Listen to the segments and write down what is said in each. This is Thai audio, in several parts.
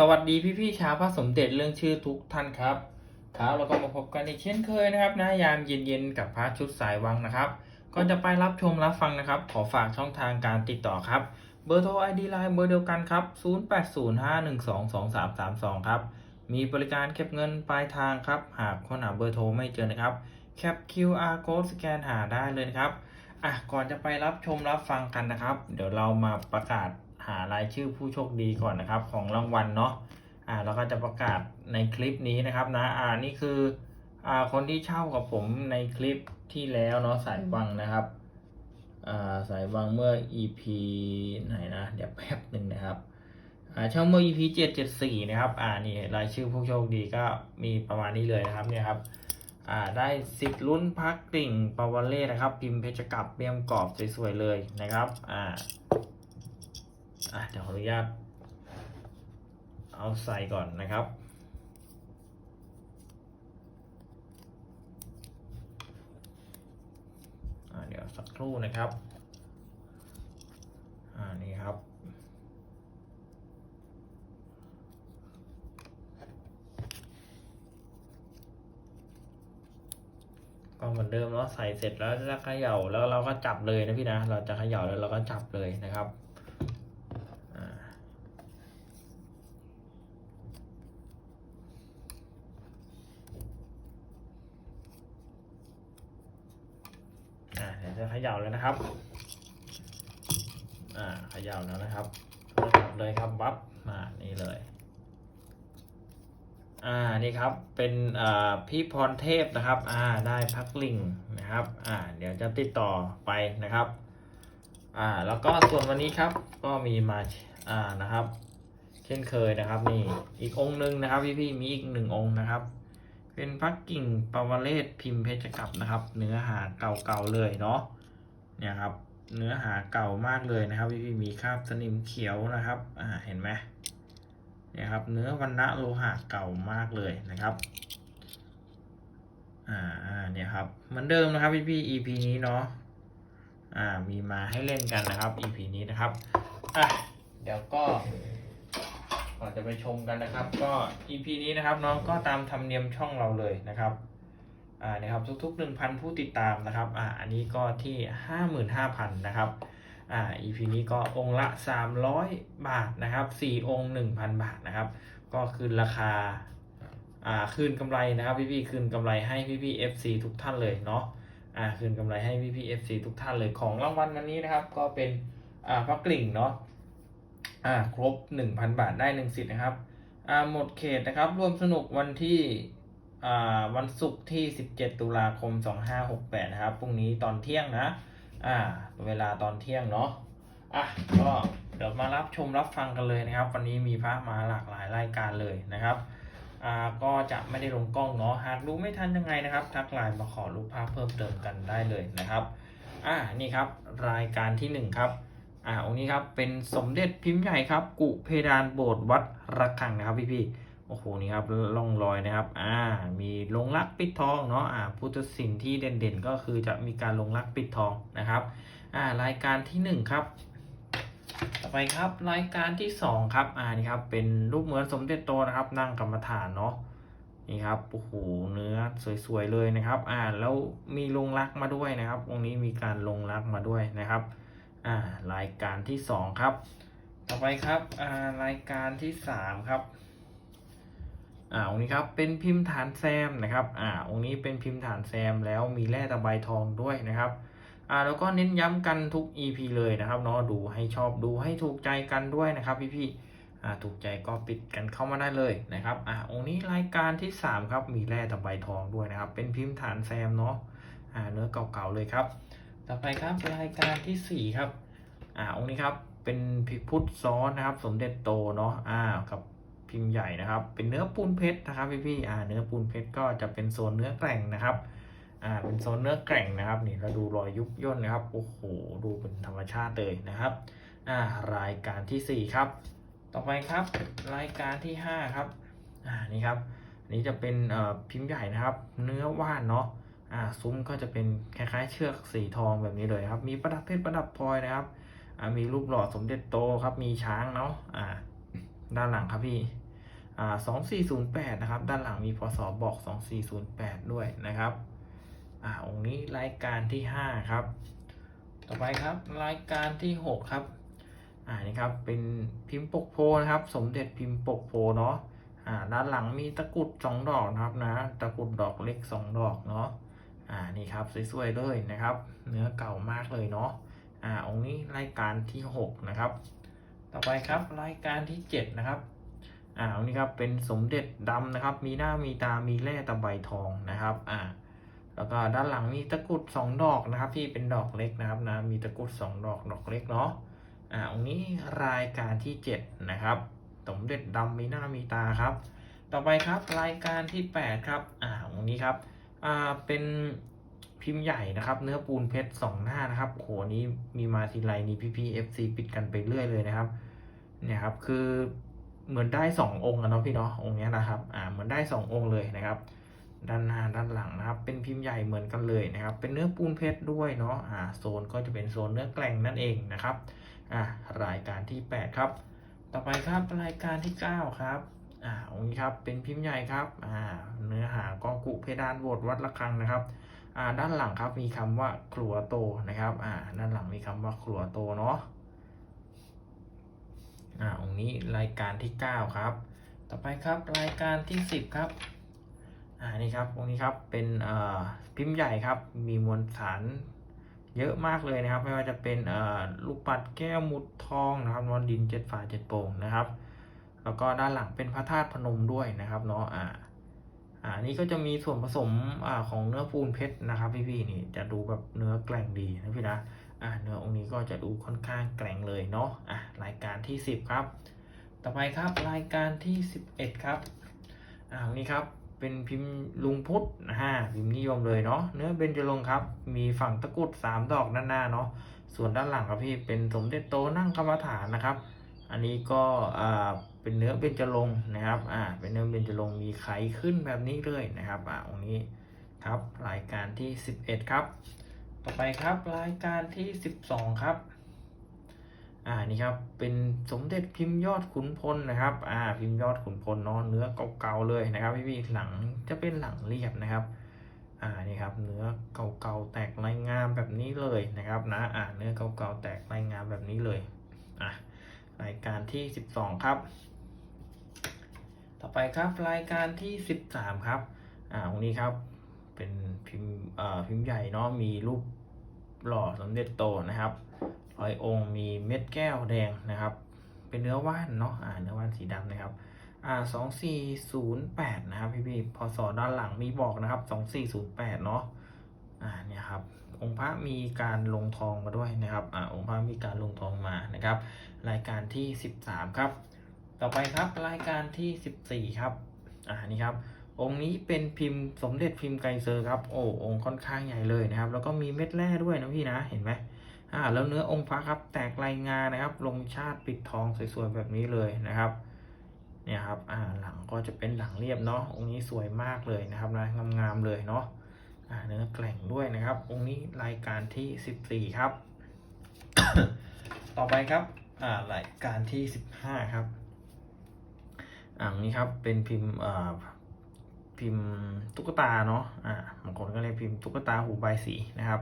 สวัสดีพี่ๆชาวพระสมเด็จเรื่องชื่อทุกท่านครับครับแล้วก็มาพบกันอีกเช่นเคยนะครับนะยามเย็นๆกับพระชุดสายวังนะครับก่อนจะไปรับชมรับฟังนะครับ ขอฝากช่องทางการติดต่อครับ เบอร์โทร ID ไลน์เบอร์เดียวกันครับ 0805122332 ครับ มีบริการเก็บเงินปลายทางครับ หากค้นหาเบอร์โทรไม่เจอนะครับแคป QR code สแกนหาได้เลยนะครับอะก่อนจะไปรับชมรับฟังกันนะครับ เดี๋ยวเรามาประกาศ หารายชื่อผู้โชคดีก่อนนะครับ ของรางวัลเนาะอ่าเราก็จะประกาศในคลิปนี้นะครับนะอ่านี่คืออ่าคนที่เช่ากับผมในคลิปที่แล้วเนาะสายวังนะครับอ่าสายวังเมื่อ EP ไหนนะเดี๋ยวแป๊บหนึ่งนะครับอ่าเช่าเมื่อ EP เจ็ดเจ็ดสี่นะครับอ่านี่รายชื่อผู้โชคดีก็มีประมาณนี้เลยนะครับเนี่ยครับอ่าได้สิทธิ์ลุ้นพักกลิ่งปาวเล่นะครับ พิมพ์เพชรกับเบียมกรอบสวยๆเลยนะครับอ่า อะเดี๋ยวขออนุญาต เอาใส่ก่อนนะครับ เดี๋ยวสักครู่นะครับ อ่า นี่ครับ ก็เหมือนเดิมเนาะใส่เสร็จแล้วจะเขย่าแล้วเราก็จับเลยนะพี่นะ เราจะเขย่าแล้วเราก็จับเลยนะครับอ่าอ่าเดี๋ยวจะเขย่าเลยนะครับ อ่าขย่าแล้วนะครับจับเลยครับวับมานี่เลย อ่านี่ครับเป็นอ่าพี่พรเทพนะครับ อ่าได้พักลิงนะครับ อ่าเดี๋ยวจะติดต่อไปนะครับ อ่าแล้วก็ส่วนวันนี้ครับก็มีมาอ่านะครับ เช่นเคยนะครับนี่อีกองค์หนึ่งนะครับพี่พี่ๆมีอีกหนึ่งองค์นะครับเป็นพักกิ่งปาวเลศพิมพ์เพชรกับนะครับ เนื้อหาเก่าๆเลยเนาะ เนี่ยครับเนื้อหาเก่ามากเลยนะครับพี่ๆมีคราบสนิมเขียวนะครับอ่าเห็นไหมเนี่ยครับเนื้อวันณะโลหะเก่ามากเลยนะครับอ่าอ่าเนี่ยครับเหมือนเดิมนะครับพี่พี่ EP นี้เนาะอ่ามีมาให้เล่นกันนะครับ EP นี้นะครับอะเดี๋ยวก็ก่อนจะไปชมกันนะครับ ก็ EP นี้นะครับเน้องก็ตามธรรมเนียมช่องเราเลยนะครับ อ่าเนี่ยครับทุกๆหนึ่งพันผู้ติดตามนะครับอ่าอันนี้ก็ที่ห้าหมื่นห้าพันนะครับอ่า EP นี้ก็องค์ละ 300 บาทนะครับ 4 องค์ 1,000 บาทนะครับ ก็คืนราคาอ่าคืนกำไรนะครับพี่พี่ๆคืนกำไรให้พี่พี่ๆ FC ทุกท่านเลยเนาะอ่าคืนกำไรให้พี่พี่ๆ FC ทุกท่านเลยของรางวัลวันนี้นะครับ ก็เป็นอ่าพักกลิ่งเนาะอ่าครบ 1,000 บาทได้ 1 สิทธิ์นะครับอ่าหมดเขตนะครับร่วมสนุกวันที่ วันศุกร์ที่ 17 ตุลาคม 2568 นะครับ พรุ่งนี้ตอนเที่ยงนะ อ่า เวลาตอนเที่ยงเนาะ อะ ก็เดี๋ยวมารับชมรับฟังกันเลยนะครับ วันนี้มีพระมาหลากหลายรายการเลยนะครับ อ่า ก็จะไม่ได้ลงกล้องเนาะ หากดูไม่ทันยังไงนะครับ ทักไลน์มาขอรูปภาพเพิ่มเติมกันได้เลยนะครับ อ่า นี่ครับ รายการที่หนึ่งครับ อ่า องค์นี้ครับ เป็นสมเด็จพิมพ์ใหญ่ครับ กุเพดานโบสถ์วัดระฆังนะครับพี่พี่ๆ โอ้โหนี่ครับล่องรอยนะครับ อ่า มีลงรักปิดทองเนาะ อ่าพุทธศิลป์ที่เด่นๆ ก็คือจะมีการลงรักปิดทองนะครับ อ่า รายการที่หนึ่งครับ ต่อไปครับรายการที่สองครับ อ่า นี่ครับ เป็นรูปเหมือนสมเด็จโตนะครับ นั่งกรรมฐานเนาะ นี่ครับ โอ้โห เนื้อสวยๆเลยนะครับ อ่า แล้วมีลงรักมาด้วยนะครับองค์นี้มีการลงรักมาด้วยนะครับ อ่า รายการที่สองครับ ต่อไปครับ อ่า รายการที่สามครับ อ่าองค์นี้ครับเป็นพิมพ์ฐานแซมนะครับอ่าองค์นี้เป็นพิมพ์ฐานแซมแล้วมีแร่ตะไบทองด้วยนะครับอ่าแล้วก็เน้นย้ำกันทุก EP เลยนะครับเนาะดูให้ชอบดูให้ถูกใจกันด้วยนะครับพี่ๆอ่าถูกใจก็ปิดกันเข้ามาได้เลยนะครับอ่าองค์นี้รายการที่สามครับมีแร่ตะไบทองด้วยนะครับ เป็นพิมพ์ฐานแซมเนาะอ่าเนื้อเก่าๆเลยครับ ต่อไปครับเป็นรายการที่สี่ครับอ่าองค์นี้ครับเป็นพิพุทธซ้อนนะครับ สมเด็จโตเนาะอ่ากับ พิมพ์ใหญ่นะครับ เป็นเนื้อปูนเพชรนะครับพี่ๆอ่าเนื้อปูนเพชรก็จะเป็นโซนเนื้อแกร่งนะครับอ่าเป็นโซนเนื้อแกร่งนะครับนี่เราดูรอยยุบย่นนะครับโอ้โหดูเป็นธรรมชาติเลยนะครับอ่ารายการที่สี่ครับ ต่อไปครับ รายการที่ห้าครับอ่านี่ครับอันนี้จะเป็นเอ่อพิมพ์ใหญ่นะครับ เนื้อว่านเนาะอ่าซุ้มก็จะเป็นคล้ายๆ เชือกสีทองแบบนี้เลยครับ มีประดับเพชรประดับพลอยนะครับอ่ามีรูปหล่อสมเด็จโตครับมีช้างเนาะอ่า ด้านหลังครับพี่อ่า2408นะครับ ด้านหลังมีพศบอก2408ด้วยนะครับ อ่า องค์นี้รายการที่5ครับ ต่อไปครับรายการที่6ครับ อ่า นี่ครับ เป็นพิมพ์ปกโพนะครับ สมเด็จพิมพ์ปกโพเนาะ อ่า ด้านหลังมีตะกรุด2ดอกนะครับนะ ตะกรุดดอกเล็ก2ดอกเนาะ อ่า นี่ครับสวยๆเลยนะครับ เนื้อเก่ามากเลยเนาะ อ่า องค์นี้รายการที่6นะครับ ต่อไปครับรายการที่ 7 นะครับอ่าองนี้ครับเป็นสมเด็จดำนะครับ มีหน้ามีตามีแร่ตะไบทองนะครับอ่าแล้วก็ด้านหลังมีตะกรุด2ดอกนะครับ ที่เป็นดอกเล็กนะครับนะมีตะกรุด2 ดอกดอกเล็กเนาะอ่าองนี้รายการที่ 7 นะครับสมเด็จดำมีหน้ามีตาครับ ต่อไปครับรายการที่ 8 ครับอ่าองนี้ครับอ่าเป็น พิมพ์ใหญ่นะครับ เนื้อปูนเพชรสองหน้านะครับโหนี้มีมาทีไรนี่พี่พีเอฟซีปิดกันไปเรื่อยเลยนะครับ เนี่ยครับคือเหมือนได้สององค์อะเนาะพี่เนาะองค์นี้นะครับอ่าเหมือนได้สององค์เลยนะครับ ด้านหน้าด้านหลังนะครับ เป็นพิมพ์ใหญ่เหมือนกันเลยนะครับ เป็นเนื้อปูนเพชรด้วยเนาะอ่าโซนก็จะเป็นโซนเนื้อแกล่งนั่นเองนะครับอ่ารายการที่ 8 ครับ ต่อไปครับรายการที่ 9 ครับอ่าองค์นี้ครับเป็นพิมพ์ใหญ่ครับอ่าเนื้อหาก็กุเพดานโหวตวัดระฆังนะครับ ด้านหลังครับมีคำว่าครัวโตนะครับอ่าด้านหลังมีคำว่าครัวโตเนาะอ่าองนี้รายการที่ 9 ครับ ต่อไปครับรายการที่ 10 ครับอ่านี่ครับองนี้ครับเป็นเอ่อพิมพ์ใหญ่ครับ มีมวลสารเยอะมากเลยนะครับ ไม่ว่าจะเป็นเอ่อลูกปัดแก้วมุดทองนะครับนอนดินเจ็ดฝาเจ็ดโป่งนะครับ แล้วก็ด้านหลังเป็นพระธาตุพนมด้วยนะครับเนาะอ่า อ่านี่ก็จะมีส่วนผสมอ่าของเนื้อปูนเพชรนะครับพี่ๆนี่จะดูแบบเนื้อแกร่งดีนะพี่นะอ่าเนื้อองค์นี้ก็จะดูค่อนข้างแกร่งเลยเนาะอะรายการที่ 10 ครับ ต่อไปครับรายการที่ 11 ครับอ่านี้ครับเป็นพิมพ์ลุงพุทธนะฮะพิมพ์นิยมเลยเนาะเนื้อเบญจรงครับ มีฝั่งตะกุด3ดอกด้านหน้าเนาะส่วนด้านหลังครับพี่เป็นสมเด็จโตนั่งกรรมฐานนะครับ อันนี้ก็อ่า เป็นเนื้อเบญจรงค์นะครับอ่าเป็นเนื้อเบญจรงค์มีไขขึ้นแบบนี้เลยนะครับอ่าองค์นี้ครับรายการที่ 11 ครับ ต่อไปครับรายการที่ 12 ครับอ่านี่ครับเป็นสมเด็จพิมพ์ยอดขุนพลนะครับอ่าพิมพ์ยอดขุนพลเนาะเนื้อเก่าๆเลยนะครับพี่พี่หลังจะเป็นหลังเรียบนะครับอ่านี่ครับเนื้อเก่าๆแตกลายงามแบบนี้เลยนะครับนะอ่าเนื้อเก่าๆแตกลายงามแบบนี้เลยอะรายการที่ 12 ครับ ต่อไปครับรายการที่ 13 ครับ อ่าตรงนี้ครับ เป็นพิมพ์เอ่อพิมพ์ใหญ่เนาะ มีรูปหล่อสมเด็จโตนะครับร้อยองค์มีเม็ดแก้วแดงนะครับ เป็นเนื้อว่านเนาะ อ่า เนื้อว่านสีดำนะครับ อ่าสองสี่ศูนย์แปดนะครับพี่พี่ๆพศด้านหลังมีบอกนะครับสองสี่ศูนย์แปดเนาะ อ่า เนี่ยครับ องค์พระมีการลงทองมาด้วยนะครับ อ่า องค์พระมีการลงทองมานะครับ รายการที่สิบสามครับ ต่อไปครับรายการที่สิบสี่ครับ อ่านี่ครับ องค์นี้เป็นพิมพ์สมเด็จพิมพ์ไกเซอร์ครับ โอ้องค์ค่อนข้างใหญ่เลยนะครับ แล้วก็มีเม็ดแร่ด้วยนะพี่นะ เห็นไหมอ่า แล้วเนื้อองค์พระครับ แตกลายงานะครับ ลงชาติปิดทองสวยๆแบบนี้เลยนะครับ เนี่ยครับ อ่า หลังก็จะเป็นหลังเรียบเนาะ องค์นี้สวยมากเลยนะครับนะงามๆเลยเนาะ อ่า เนื้อแกร่งด้วยนะครับ องค์นี้รายการที่สิบสี่ครับ ต่อไปครับ อ่ารายการที่สิบห้าครับ อ่าอันนี้ครับเป็นพิมพ์อ่าพิมพ์ตุ๊กตาเนาะอ่าบางคนก็เรียกพิมพ์ตุ๊กตาหูใบสีนะครับ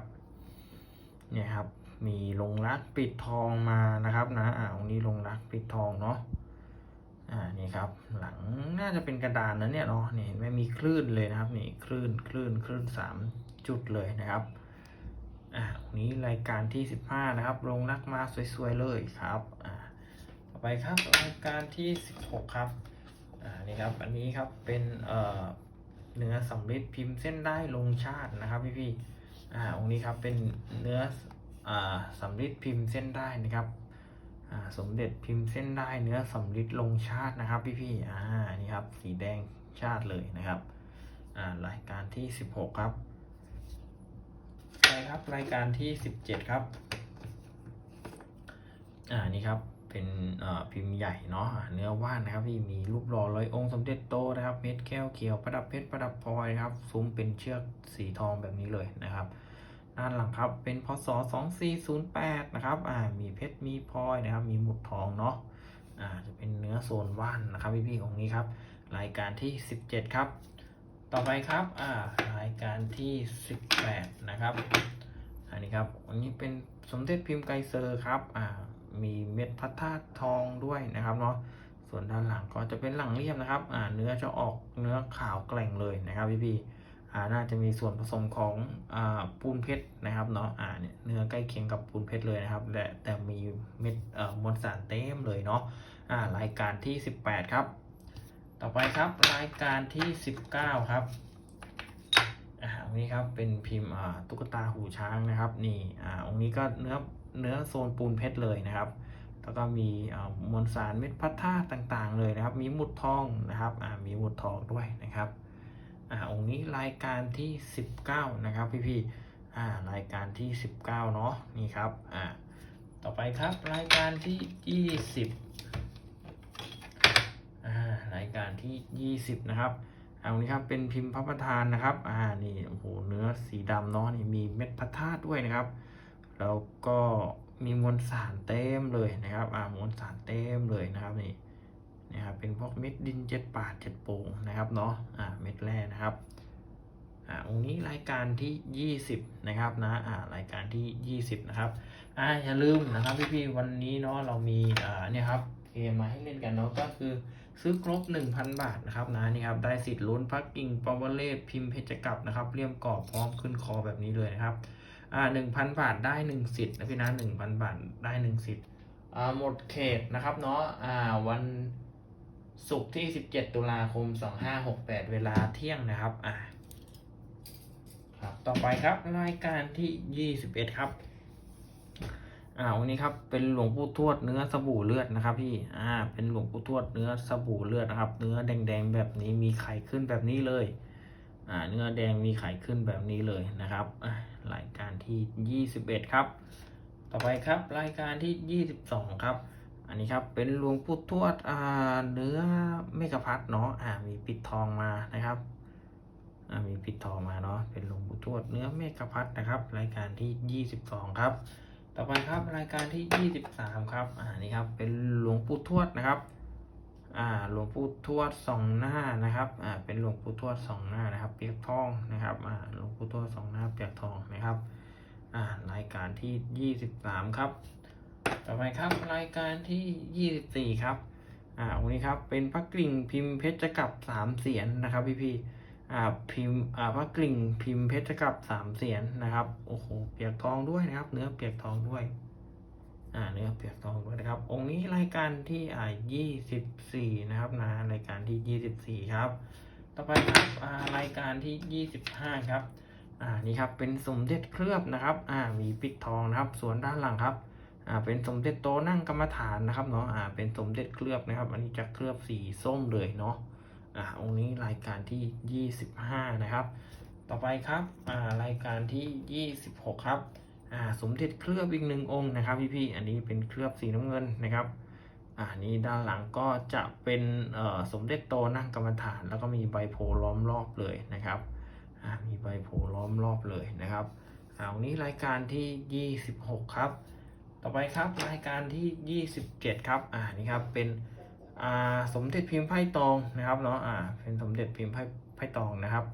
เนี่ยครับมีลงรักปิดทองมานะครับนะอ่าตรงนี้ลงรักปิดทองเนาะอ่านี่ครับหลังน่าจะเป็นกระดานนะเนี่ยเนาะนี่เห็นไหมมีคลื่นเลยนะครับนี่คลื่นคลื่นคลื่นสามจุดเลยนะครับอ่าตรงนี้รายการที่สิบห้านะครับลงรักมาสวยๆเลยครับอ่าต่อไปครับรายการที่สิบหกครับ นี่ครับ อันนี้ครับเป็นเนื้อสำริดพิมพ์เส้นได้ลงชาตินะครับพี่พี่ๆอ่าองค์นี้ครับเป็นเนื้ออ่าสำริดพิมพ์เส้นได้นะครับอ่าสมเด็จพิมพ์เส้นได้เนื้อสำริดลงชาตินะครับพี่พี่ๆอ่านี่ครับสีแดงชาติเลยนะครับอ่ารายการที่สิบหกครับไปครับรายการที่สิบเจ็ดครับอ่านี่ครับ เป็นพิมพ์ใหญ่เนาะเนื้อว่านนะครับที่มีรูปหล่อร้อยองค์สมเด็จโตนะครับเม็ดแก้วเขียวประดับเพชรประดับพลอยครับซุ้มเป็นเชือกสีทองแบบนี้เลยนะครับด้านหลังครับเป็นพศ 2408 นะครับอ่ามีเพชรมีพลอยนะครับ มีหมุดทองเนาะอ่าจะเป็นเนื้อโซนว่านนะครับพี่ๆองค์นี้ครับ รายการที่ 17 ครับ ต่อไปครับอ่ารายการที่ 18 นะครับอันนี้ครับอันนี้เป็นสมเด็จพิมพ์ไกเซอร์ครับอ่า มีเม็ดพระธาทองด้วยนะครับเนาะส่วนด้านหลังก็จะเป็นหลังเรียบนะครับอ่าเนื้อจะออกเนื้อขาวแกร่งเลยนะครับพี่พี่อ่าน่าจะมีส่วนผสมของอ่าปูนเพชรนะครับเนาะอ่าเนี่ยเนื้อใกล้เคียงกับปูนเพชรเลยนะครับแต่แต่มีเม็ดเอ่อมวลสารเต็มเลยเนาะอ่ารายการที่ 18 ครับ ต่อไปครับรายการที่ 19 ครับอ่าองนี้ครับเป็นพิมพ์อ่าตุ๊กตาหูช้างนะครับนี่อ่าองค์นี้ก็เนื้อ เนื้อโซนปูนเพชรเลยนะครับ แล้วก็มีมวลสารเม็ดพัดธาตุต่างๆ เลยนะครับ มีหมุดทองนะครับมีหมุดทองด้วยนะครับอองค์นี้รายการที่ 19 นะครับพี่ๆารายการที่ 19 เนาะนี่ครับต่อไปครับรายการที่ 20รายการที่ 20 นะครับเอานี้ครับเป็นพิมพ์พระประธานนะครับ อ่า นี่ โอ้โห เนื้อสีดำเนาะ นี่มีเม็ดพระธาตุด้วยนะครับ แล้วก็มีมวลสารเต็มเลยนะครับอ่ามวลสารเต็มเลยนะครับนี่นะครับเป็นพวกเม็ดดินเจ็ดป่าเจ็ดโป่งนะครับเนาะอ่าเม็ดแร่นะครับอ่าองค์นี้รายการที่ 20 นะครับนะอ่ารายการที่ 20 นะครับอ่าอย่าลืมนะครับพี่ๆวันนี้เนาะเรามีอ่าเนี่ยครับเกมมาให้เล่นกันเนาะก็คือซื้อครบ 1,000 บาทนะครับนะนี่ครับได้สิทธิ์ลุ้นพักกิ่งปาวเลตพิมพ์เพชรกับนะครับเลี่ยมกรอบพร้อมขึ้นคอแบบนี้เลยนะครับ อ่า1,000บาทได้1สิทธิ์นะพี่นะ1,000บาทได้1สิทธิ์อ่าหมดเขตนะครับเนาะอ่าวันศุกร์ที่17ตุลาคม2568เวลาเที่ยงนะครับอ่าครับต่อไปครับรายการที่21ครับอ่าวันนี้ครับเป็นหลวงปู่ทวดเนื้อสบู่เลือดนะครับ พี่อ่า เป็นหลวงปู่ทวดเนื้อสบู่เลือดนะครับ เนื้อแดงๆแบบนี้มีไข่ขึ้นแบบนี้เลย อ่า เนื้อแดงมีไข่ขึ้นแบบนี้เลยนะครับอ่า รายการที่ 21 ครับ ต่อไปครับรายการที่ 22 ครับ อันนี้ครับเป็นหลวงปู่ทวดอ่าเนื้อเมกะพัดเนาะอ่ามีปิดทองมานะครับอ่ามีปิดทองมาเนาะเป็นหลวงปู่ทวดเนื้อเมกะพัดนะครับ รายการที่ 22 ครับ ต่อไปครับรายการที่ 23 ครับอ่านี่ครับเป็นหลวงปู่ทวดนะครับ อ่าหลวงปู่ทวดสองหน้านะครับอ่าเป็นหลวงปู่ทวดสองหน้านะครับ เปียกทองนะครับอ่าหลวงปู่ทวดสองหน้าเปียกทองนะครับอ่ารายการที่ 23 ครับ ต่อไปครับรายการที่ 24 ครับอ่าวันนี้ครับเป็นพระกริ่งพิมพ์เพชรกับสามเสียนนะครับพี่พี่ๆอ่าพิมพ์อ่าพระกริ่งพิมพ์เพชรกับสามเสียนนะครับโอ้โหเปียกทองด้วยนะครับ เนื้อเปียกทองด้วย เนื้อเปียกทองด้วยนะครับ องค์นี้รายการที่อ่า24 นะครับนะรายการที่ 24 ครับ ต่อไปครับอ่ารายการที่ 25 ครับอ่านี่ครับเป็นสมเด็จเคลือบนะครับอ่ามีปิดทองนะครับ ส่วนด้านหลังครับอ่าเป็นสมเด็จโตนั่งกรรมฐานนะครับเนาะอ่าเป็นสมเด็จเคลือบนะครับ อันนี้จะเคลือบสีส้มเลยเนาะอ่าองค์นี้รายการที่ 25 นะครับ ต่อไปครับอ่ารายการที่ 26 ครับ สมเด็จเคลือบอีกหนึ่งองค์นะครับพี่พี่ๆอันนี้เป็นเคลือบสีน้ำเงินนะครับอ่านี้ด้านหลังก็จะเป็นสมเด็จโตนั่งกรรมฐาน แล้วก็มีใบโพล้อมรอบเลยนะครับอ่ามีใบโพล้อมรอบเลยนะครับอ่าวันนี้รายการที่ 26 ครับ ต่อไปครับรายการที่ 27 ครับอ่านี่ครับเป็นอ่าสมเด็จพิมพ์ไพ่ตองนะครับเนาะอ่าเป็นสมเด็จพิมพ์ไพ่ไพ่ตองนะครับ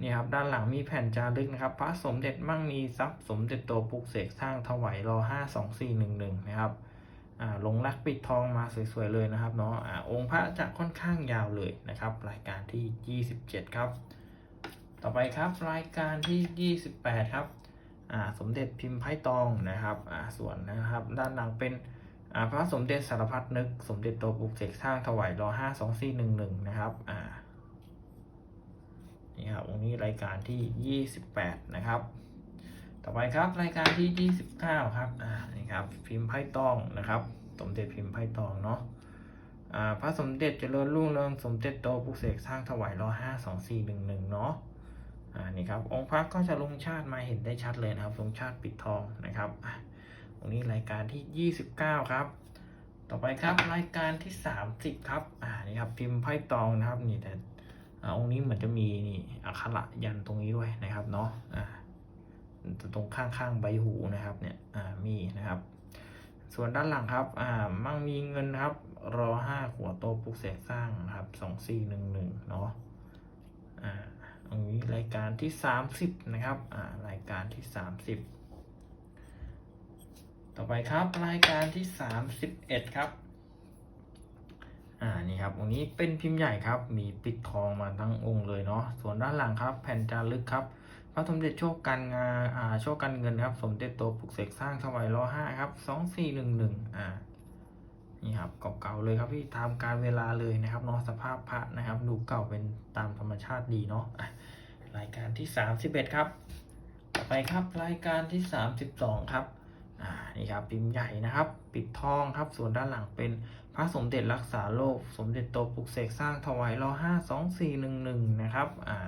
นี่ครับด้านหลังมีแผ่นจารึกนะครับพระสมเด็จมั่งมีทรัพย์สมเด็จโตปลุกเสกสร้างถวายรอห้าสองสี่หนึ่งหนึ่งนะครับอ่าลงรักปิดทองมาสวยๆเลยนะครับเนาะอ่าองค์พระจะค่อนข้างยาวเลยนะครับรายการที่ 27 ครับ ต่อไปครับรายการที่ 28 ครับอ่าสมเด็จพิมพ์ไพ่ตองนะครับอ่าส่วนนะครับด้านหลังเป็นอ่าพระสมเด็จสารพัดนึก สมเด็จโตปลุกเสกสร้างถวายรอห้าสองสี่หนึ่งหนึ่งนะครับอ่า นี่ครับวันนี้รายการที่ 28 นะครับ ต่อไปครับรายการที่ 29 ครับอ่านี่ครับพิมพ์ไพ่ตองนะครับสมเด็จพิมพ์ไพ่ตองเนาะอ่าพระสมเด็จเจริญรุ่งเรืองสมเด็จโตปุกเสกสร้างถวายรอห้าสองสี่หนึ่งหนึ่งเนาะอ่านี่ครับองค์พระก็จะลงชาติมาเห็นได้ชัดเลยนะครับลงชาติปิดทองนะครับอะวันนี้รายการที่ 29 ครับ ต่อไปครับรายการที่ 30 ครับอ่านี่ครับพิมพ์ไพ่ตองนะครับนี่แต่ อ่าองค์นี้เหมือนจะมีนี่อักขระยันตรงนี้ด้วยนะครับเนาะอ่าตรงข้างๆใบหูนะครับเนี่ยอ่ามีนะครับ ส่วนด้านหลังครับอ่ามั่งมีเงินนะครับรอห้าขัวโตปลุกเสกสร้างนะครับสองสี่หนึ่งหนึ่งเนาะอ่าอันนี้รายการที่สามสิบนะครับอ่ารายการที่สามสิบต่อไปครับรายการที่สามสิบเอ็ดครับ อ่านี่ครับตรงนี้เป็นพิมพ์ใหญ่ครับ มีปิดทองมาทั้งองค์เลยเนาะส่วนด้านหลังครับ แผ่นจารึกครับพระสมเด็จโชคการงานอ่าโชคการเงินครับ สมเด็จโตปลุกเสกสร้างถวายรอห้าครับสองสี่หนึ่งหนึ่งอ่านี่ครับเก่าๆเลยครับพี่ตามการเวลาเลยนะครับเนาะสภาพพระนะครับ ดูเก่าเป็นตามธรรมชาติดีเนาะะรายการที่สามสิบเอ็ดครับ ต่อไปครับรายการที่สามสิบสองครับ อ่านี่ครับพิมพ์ใหญ่นะครับ ปิดทองครับ ส่วนด้านหลังเป็นพระสมเด็จรักษาโลก สมเด็จโตปลุกเสกสร้างถวายรอห้าสองสี่หนึ่งหนึ่งนะครับอ่า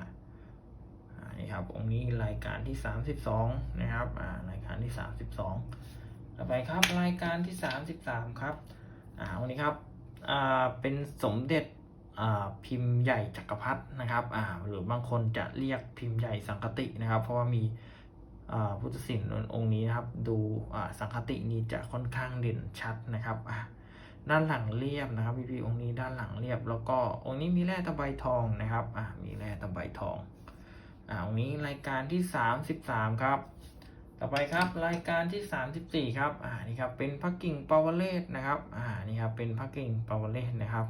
นี่ครับองค์นี้รายการที่สามสิบสองนะครับอ่ารายการที่สามสิบสองต่อไปครับรายการที่สามสิบสามครับอ่าองค์นี้ครับอ่าเป็นสมเด็จอ่าพิมพ์ใหญ่จักรพรรดินะครับอ่าหรือบางคนจะเรียกพิมพ์ใหญ่สังคตินะครับ เพราะว่ามี พุทธศิลป์องค์นี้นะครับ ดูสังคตินี้จะค่อนข้างเด่นชัดนะครับด้านหลังเรียบนะครับพี่ๆองค์นี้ด้านหลังเรียบ แล้วก็องค์นี้มีแร่ตะไบทองนะครับอะมีแร่ตะไบทองอ่าองค์นี้รายการที่สามสิบสามครับ ต่อไปครับรายการที่สามสิบสี่ครับอ่านี่ครับเป็นพระกิ่งปาวเลศนะครับอ่านี่ครับเป็นพระกิ่งปาวเลศนะครับ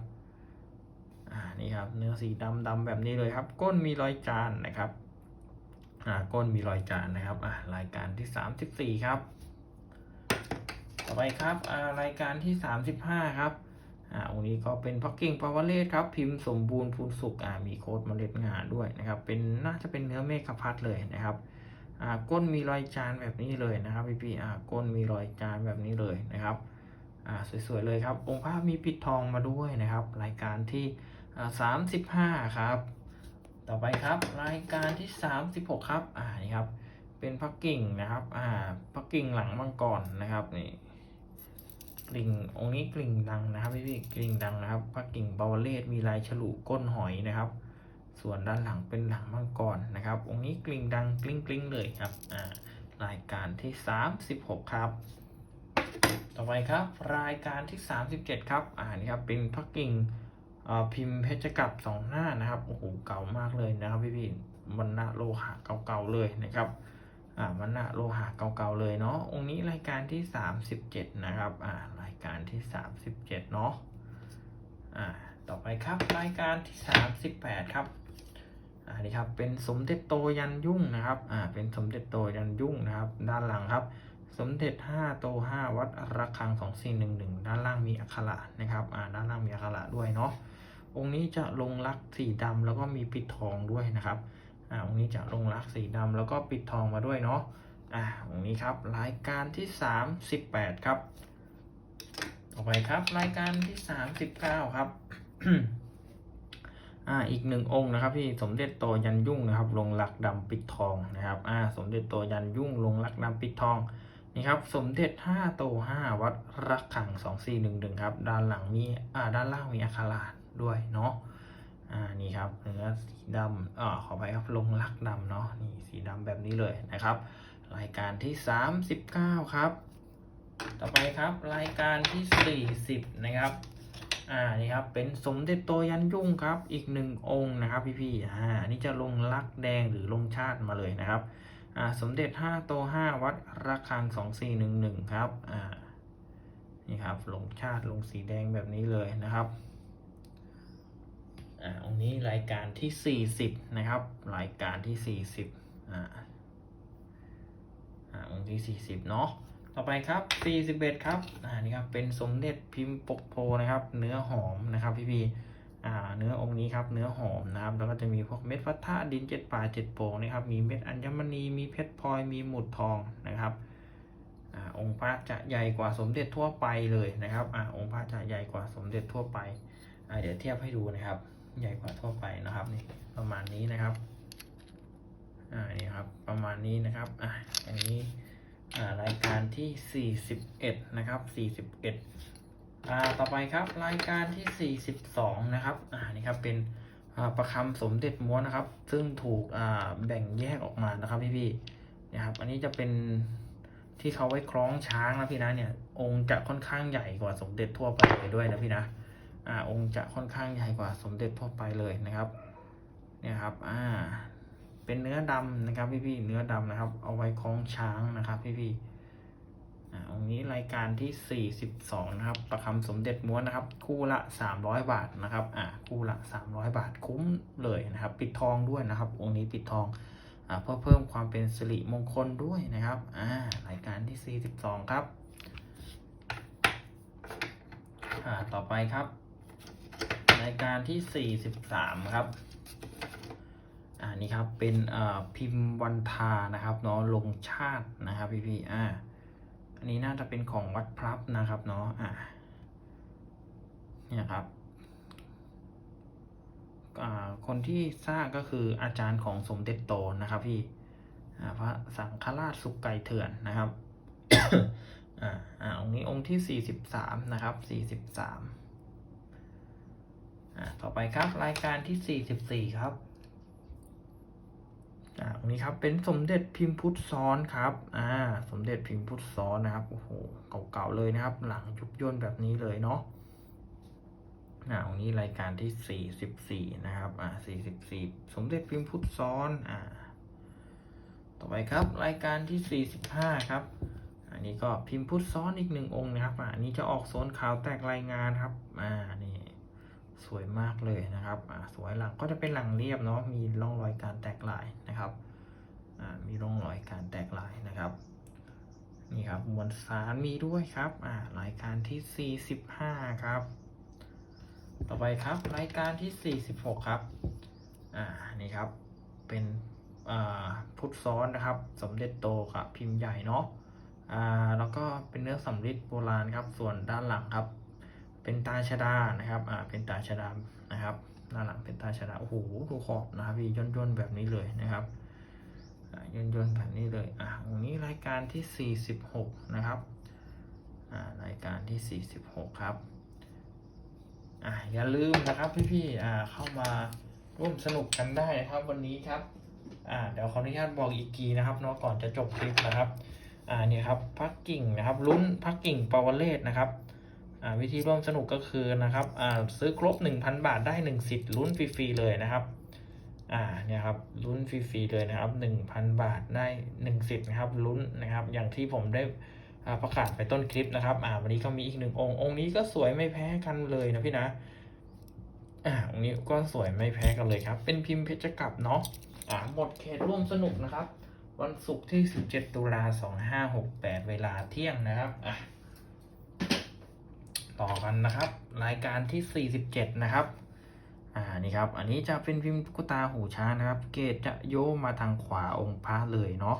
อ่านี่ครับเนื้อสีดำดำแบบนี้เลยครับ ก้นมีรอยจานนะครับ ก้นมีรอยจานนะครับรายการที่สามสิบสี่ครับ ต่อไปครับรายการที่สามสิบห้าครับอ่าองค์นี้ก็เป็นพักกิ่งปาวเลศครับ พิมพ์สมบูรณ์พูนสุกมีโค้ดเมล็ดงาด้วยนะครับ เป็นน่าจะเป็นเนื้อเมฆพัดเลยนะครับก้นมีรอยจานแบบนี้เลยนะครับพี่พี่ก้นมีรอยจานแบบนี้เลยนะครับสวยๆเลยครับ องค์พระมีปิดทองมาด้วยนะครับ รายการที่สามสิบห้าครับ ต่อไปครับ รายการที่ 36 ครับ อ่านี่ครับ เป็นพักกิ่งนะครับ อ่าพักกิ่งหลังมังกรนะครับนี่กลิ่งองค์นี้กลิ่งดังนะครับพี่พี่ๆกลิ่งดังนะครับพักกิ่งบาวเลศมีลายฉลุก้นหอยนะครับ ส่วนด้านหลังเป็นหลังมังกรนะครับ องค์นี้กลิ่งดังกลิ้งกลิ้งเลยครับ อ่ารายการที่ 36 ครับ ต่อไปครับ รายการที่ 37 ครับ อ่านี่ครับเป็นพักกิ่ง พิมพ์เพชรกับสองหน้านะครับโอ้โหเก่ามากเลยนะครับพี่พี่ๆวันณะโลหะเก่าๆเลยนะครับอ่าวันณะโลหะเก่าๆเลยเนาะองค์นี้รายการที่สามสิบเจ็ดนะครับอ่ารายการที่สามสิบเจ็ดเนาะอ่าต่อไปครับรายการที่สามสิบแปดครับอ่านี่ครับเป็นสมเด็จโตยันยุ่งนะครับอ่าเป็นสมเด็จโตยันยุ่งนะครับ ด้านหลังครับ สมเด็จห้าโตห้าวัดระฆังสองสี่หนึ่งหนึ่งด้านล่างมีอักขระนะครับอ่าด้านล่างมีอักขระด้วยเนาะ องค์นี้จะลงรักสีดำแล้วก็มีปิดทองด้วยนะครับอ่าองค์นี้จะลงรักสีดำแล้วก็ปิดทองมาด้วยเนาะอ่าองค์นี้ครับรายการที่สามสิบแปดครับต่อไปครับรายการที่สามสิบเก้าครับอ่าอีกหนึ่งองค์นะครับพี่สมเด็จโตยันยุ่งนะครับ ลงหลักดำปิดทองนะครับอ่าสมเด็จโตยันยุ่งลงหลักดำปิดทองนี่ครับสมเด็จห้าโตห้าวัดรักขังสองสี่หนึ่งหนึ่งครับ ด้านหลังมีอ่าด้านล่างมีอัครา ด้วยเนาะอ่านี่ครับเนื้อสีดำอ่าขอไปครับลงลักดำเนาะนี่สีดำแบบนี้เลยนะครับ รายการที่สามสิบเก้าครับ ต่อไปครับรายการที่สี่สิบนะครับอ่านี่ครับเป็นสมเด็จโตยันยุ่งครับ อีกหนึ่งองค์นะครับพี่ๆอ่าอันนี้จะลงลักแดงหรือลงชาติมาเลยนะครับอ่าสมเด็จห้าโตห้าวัดระฆังสองสี่หนึ่งหนึ่งครับอ่านี่ครับลงชาติลงสีแดงแบบนี้เลยนะครับ อ่าองค์นี้รายการที่สี่สิบนะครับ รายการที่สี่สิบอ่าอ่าองค์ที่สี่สิบเนาะต่อไปครับสี่สิบเอ็ดครับ อ่า นี่ครับ เป็นสมเด็จพิมพ์ปกโพนะครับ เนื้อหอมนะครับพี่พีอ่า เนื้อองค์นี้ครับ เนื้อหอมนะครับ แล้วก็จะมีพวกเม็ดฟัทธะดินเจ็ดป่าเจ็ดโปงนะครับ มีเม็ดอัญมณี มีเพชรพลอย มีหมุดทองนะครับ อ่า องค์พระจะใหญ่กว่าสมเด็จทั่วไปเลยนะครับ อ่า องค์พระจะใหญ่กว่าสมเด็จทั่วไป อ่า เดี๋ยวเทียบให้ดูนะครับ ใหญ่กว่าทั่วไปนะครับนี่ประมาณนี้นะครับอ่านี่ครับประมาณนี้นะครับอ่าอันนี้อ่ารายการที่ 41 นะครับ 41อ่าต่อไปครับรายการที่ 42 นะครับอ่านี่ครับเป็นอ่าประคำสมเด็จม้วนนะครับ ซึ่งถูกอ่าแบ่งแยกออกมานะครับพี่พี่นะครับ อันนี้จะเป็นที่เขาไว้คล้องช้างนะพี่นะเนี่ย องค์จะค่อนข้างใหญ่กว่าสมเด็จทั่วไปเลยด้วยนะพี่นะ อ่าองค์จะค่อนข้างใหญ่กว่าสมเด็จทั่วไปเลยนะครับเนี่ยครับอ่าเป็นเนื้อดำนะครับพี่ๆเนื้อดำนะครับ เอาไว้คล้องช้างนะครับพี่ๆอ่าองค์นี้รายการที่ 42 นะครับ ประคำสมเด็จม้วนนะครับ คู่ละ 300 บาทนะครับอ่าคู่ละ 300 บาทคุ้มเลยนะครับ ปิดทองด้วยนะครับ องค์นี้ปิดทองอ่าเพื่อเพิ่มความเป็นสิริมงคลด้วยนะครับอ่ารายการที่ 42 ครับอ่าต่อไปครับ รายการที่ 43 ครับอ่านี่ครับเป็นพิมพ์วันทานะครับเนาะลงชาตินะครับพี่พี่อ่าอันนี้น่าจะเป็นของวัดพลับนะครับเนาะอ่าเนี่ยครับคนที่สร้างก็คืออาจารย์ของสมเด็จโตนะครับพี่พระสังฆราชสุกไก่เถื่อนนะครับอ่าองค์นี้องค์ที่43นะครับ43อ่าม ต่อไปครับรายการที่ 44 ครับอ่าตรงนี้ครับเป็นสมเด็จพิมพ์พุทธซ้อนครับอ่าสมเด็จพิมพ์พุทธซ้อนนะครับโอ้โหเก่าๆเลยนะครับ หลังยุบย่นแบบนี้เลยเนาะอ่าตรงนี้รายการที่ 44 นะครับอ่า44 สมเด็จพิมพ์พุทธซ้อนอ่าต่อไปครับรายการที่ 45 ครับ อันนี้ก็พิมพ์พุทธซ้อนอีกหนึ่งองค์นะครับอ่าอันนี้จะออกโซนข่าวแตกรายงานครับอ่านี่ สวยมากเลยนะครับสวยหลังก็จะเป็นหลังเรียบเนาะมีร่องรอยการแตกลายนะครับมีร่องรอยการแตกลายนะครับนี่ครับมวลสารมีด้วยครับอ่ารายการที่ 45 ครับ ต่อไปครับรายการที่ 46 ครับอ่านี่ครับเป็นอ่าพุทธซ้อนนะครับ สมเด็จโตกับพิมพ์ใหญ่เนาะอ่าแล้วก็เป็นเนื้อสำริดโบราณครับ ส่วนด้านหลังครับ เป็นตาชดานะครับอ่าเป็นตาชดานะครับด้าหลังเป็นตาชดาโอ้โหดูขอบนะครับพี่ย่นย่นแบบนี้เลยนะครับย่นย่นแบบนี้เลยอ่าตรงนี้รายการที่ 46 นะครับอ่ารายการที่ 46 ครับอ่าอย่าลืมนะครับพี่ๆอ่าเข้ามาร่วมสนุกกันได้นะครับวันนี้ครับอ่าเดี๋ยวขออนุญาตบอกอีกทีนะครับเนาะก่อนจะจบคลิปนะครับอ่าเนี่ยครับพักกิ่งนะครับลุ้นพักกิ่งปาวเลศนะครับ วิธีร่วมสนุกก็คือนะครับซื้อครบ 1,000 บาทได้1สิทธิ์ลุ้นฟรีๆเลยนะครับอ่าเนี่ยครับลุ้นฟรีๆเลยนะครับ 1,000 บาทได้1สิทธิ์นะครับลุ้นนะครับ อย่างที่ผมได้ประกาศไปต้นคลิปนะครับอ่าวันนี้ก็มีอีกหนึ่งองค์องค์นี้ก็สวยไม่แพ้กันเลยนะพี่นะอ่าองค์นี้ก็สวยไม่แพ้กันเลยครับ เป็นพิมพ์เพชรกลับเนาะอ่าหมดเขตร่วมสนุกนะครับ วันศุกร์ที่ 17 ตุลา2568 เวลาเที่ยงนะครับอะ ต่อกันนะครับ รายการที่ 47 นะครับ อ่า นี่ครับ อันนี้จะเป็นพิมพ์ตุ๊กตาหูช้างนะครับ เกตจะโยมาทางขวาองค์พระเลยเนาะ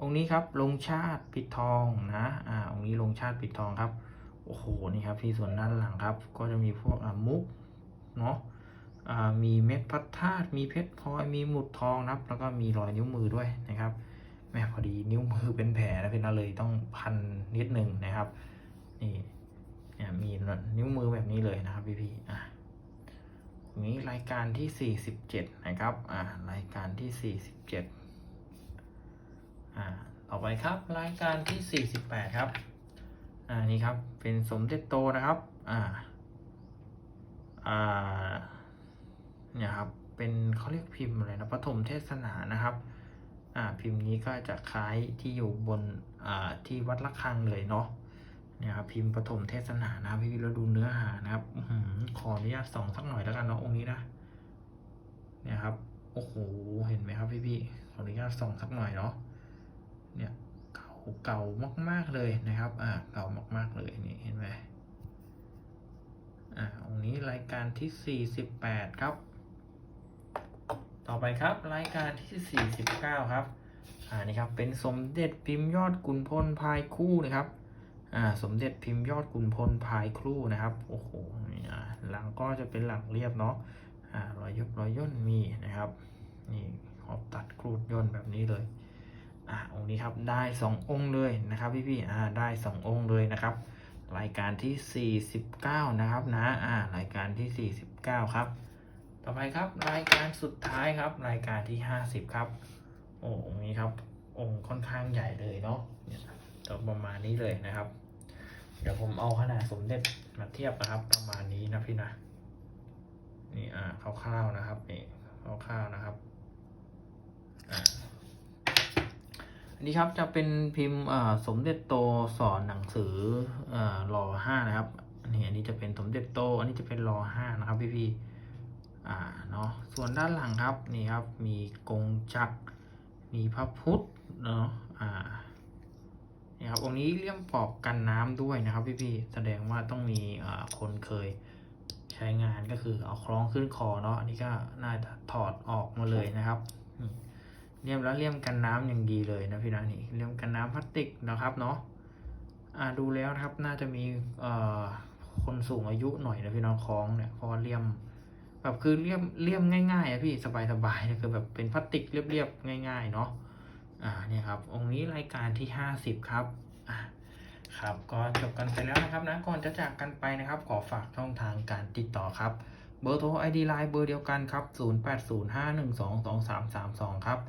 องค์นี้ครับ ลงชาติปิดทองนะ อ่า องค์นี้ลงชาติปิดทองครับ โอ้โห นี่ครับที่ส่วนด้านหลังครับ ก็จะมีพวกมุก เนาะอ่ามีเม็ดพระธาตุมีเพชรพลอย มีหมุดทองนะครับ แล้วก็มีรอยนิ้วมือด้วยนะครับ แม่พอดีนิ้วมือเป็นแผลแล้วเป็นเลยต้องพันนิดนึงนะครับ นี่ เนี่ยมีนิ้วมือแบบนี้เลยนะครับพี่พี่ๆอะนี้รายการที่ 47 นะครับ อ่า รายการที่ 47 อ่า ต่อไปครับ รายการที่ 48 ครับ อ่า นี่ครับ เป็นสมเด็จโตนะครับ อ่า อ่า เนี่ยครับ เป็นเขาเรียกพิมพ์อะไรนะ ปฐมเทศนา นะครับ อ่า พิมพ์นี้ก็จะคล้ายที่อยู่บน อ่า ที่วัดระฆังเลยเนาะ เนี่ยครับพิมพ์ปฐมเทศนานะครับพี่เราดูเนื้อหานะครับอขออนุญาตส่องสักหน่อยแล้วกันเนาะองค์นี้นะเนี่ยครับโอ้โหเห็นไหมครับพี่พี่ๆขออนุญาตส่องสักหน่อยเนาะเนี่ยเก่าเก่ามาก ๆเลยนะครับ อ่าเก่ามากๆเลยนี่เห็นไหมอ่าองค์นี้รายการที่ 48 ครับ ต่อไปครับรายการที่ 49 ครับอ่านี่ครับเป็นสมเด็จพิมพ์ยอดกุนพลพายคู่นะครับ สมเด็จพิมพ์ยอดกุนพลพายครู่นะครับ โอ้โหหลังก็จะเป็นหลังเรียบเนาะอ่ารอยยบรอยย่นมีนะครับ นี่ขอบตัดครูดย่นแบบนี้เลย อ่าองค์นี้ครับได้สององค์เลยนะครับพี่พี่ๆอ่าได้สององค์เลยนะครับ รายการที่ 49 นะครับนะอ่ารายการที่ 49 ครับ ต่อไปครับรายการสุดท้ายครับ รายการที่ 50 ครับ โอ้องค์นี้ครับองค์ค่อนข้างใหญ่เลยเนาะ เนี่ยตัวประมาณนี้เลยนะครับ เดี๋ยวผมเอาขนาดสมเด็จมาเทียบนะครับ ประมาณนี้นะพี่นะนี่อ่าคร่าวๆนะครับนี่คร่าวๆนะครับอ่าอันนี้ครับจะเป็นพิมพ์สมเด็จโตสอนหนังสืออ่ารอห้านะครับนนี้อันนี้จะเป็นสมเด็จโต อันนี้จะเป็นรอห้านะครับพี่พี่ๆอ่าเนาะส่วนด้านหลังครับนี่ครับมีกงจักรมีพระพุทธเนาะอ่า นี่ครับองค์นี้เลี่ยมปอกกันน้ำด้วยนะครับพี่ๆแสดงว่าต้องมีคนเคยใช้งานก็คือเอาคล้องขึ้นคอเนาะอันนี้ก็น่าจะถอดออกมาเลยนะครับเลี่ยมแล้วเลี่ยมกันน้ำอย่างดีเลยนะพี่นะนี่เลี่ยมกันน้ำพลาสติกนะครับเนาะอ่าดูแล้วนะครับน่าจะมีเอ่อคนสูงอายุหน่อยนะพี่น้องคล้องเนี่ยพราะว่าเลี่ยมแบบคือเลี่ยมเลี่ยมง่ายๆอะพี่สบายๆเนี่ยคือแบบเป็นพลาสติกเรียบๆง่าย ๆ เนาะ อ่าเนี่ยครับองค์นี้รายการที่ห้าสิบครับอ่าครับก็จบกันไปแล้วนะครับนะก่อนจะจากกันไปนะครับ ขอฝากช่องทางการติดต่อครับ เบอร์โทร ID Line เบอร์เดียวกันครับ 0805122332 ครับ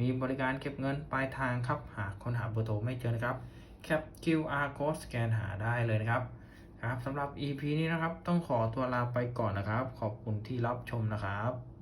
มีบริการเก็บเงินปลายทางครับ หากคนหาเบอร์โทรไม่เจอนะครับแคป QR code สแกนหาได้เลยนะครับครับสำหรับ EP นี้นะครับ ต้องขอตัวลาไปก่อนนะครับ ขอบคุณที่รับชมนะครับ